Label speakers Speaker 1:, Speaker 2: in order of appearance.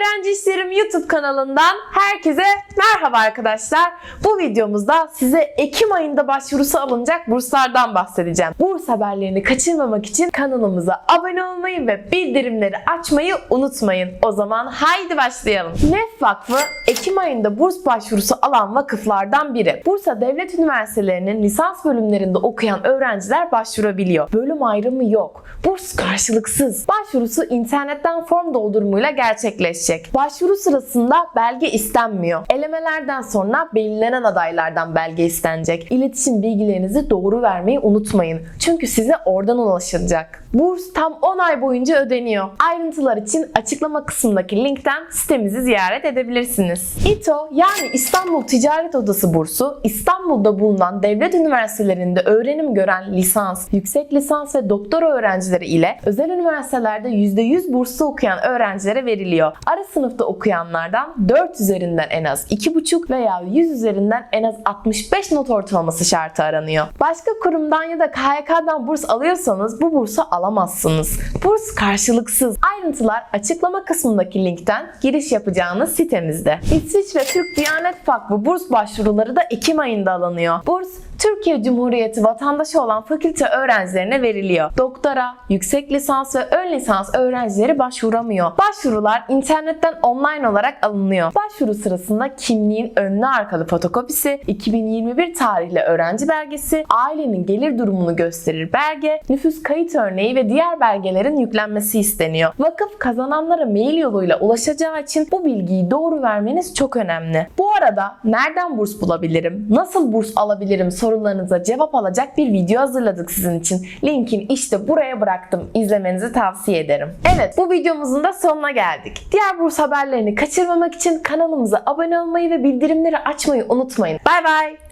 Speaker 1: Öğrenci İşlerim YouTube kanalından herkese merhaba arkadaşlar. Bu videomuzda size Ekim ayında başvurusu alınacak burslardan bahsedeceğim. Burs haberlerini kaçırmamak için kanalımıza abone olmayı ve bildirimleri açmayı unutmayın. O zaman haydi başlayalım. NEF Vakfı Ekim ayında burs başvurusu alan vakıflardan biri. Bursa Devlet Üniversitelerinin lisans bölümlerinde okuyan öğrenciler başvurabiliyor. Bölüm ayrımı yok. Burs karşılıksız. Başvurusu internetten form doldurumuyla gerçekleşecek. Başvuru sırasında belge istenmiyor. Elemelerden sonra belirlenen adaylardan belge istenecek. İletişim bilgilerinizi doğru vermeyi unutmayın. Çünkü size oradan ulaşılacak. Burs tam 10 ay boyunca ödeniyor. Ayrıntılar için açıklama kısmındaki linkten sitemizi ziyaret edebilirsiniz. İTO yani İstanbul Ticaret Odası bursu İstanbul'da bulunan devlet üniversitelerinde öğrenim gören lisans, yüksek lisans ve doktora öğrencileri ile özel üniversitelerde %100 burslu okuyan öğrencilere veriliyor. Ara sınıfta okuyanlardan 4 üzerinden en az 2,5 veya 100 üzerinden en az 65 not ortalaması şartı aranıyor. Başka kurumdan ya da KYK'dan burs alıyorsanız bu bursu alamazsınız. Burs karşılıksız. Ayrıntılar açıklama kısmındaki linkten giriş yapacağınız sitemizde. İsviçre Türk Diyanet Vakfı burs başvuruları da Ekim ayında alınıyor. Burs Türkiye Cumhuriyeti vatandaşı olan fakülte öğrencilerine veriliyor. Doktora, yüksek lisans ve ön lisans öğrencileri başvuramıyor. Başvurular internetten online olarak alınıyor. Başvuru sırasında kimliğin önlü arkalı fotokopisi, 2021 tarihli öğrenci belgesi, ailenin gelir durumunu gösterir belge, nüfus kayıt örneği ve diğer belgelerin yüklenmesi isteniyor. Vakıf kazananlara mail yoluyla ulaşacağı için bu bilgiyi doğru vermeniz çok önemli. Bu arada nereden burs bulabilirim, nasıl burs alabilirim sorularınıza cevap alacak bir video hazırladık sizin için. Linkini işte buraya bıraktım. İzlemenizi tavsiye ederim. Evet bu videomuzun da sonuna geldik. Diğer burs haberlerini kaçırmamak için kanalımıza abone olmayı ve bildirimleri açmayı unutmayın. Bay bay.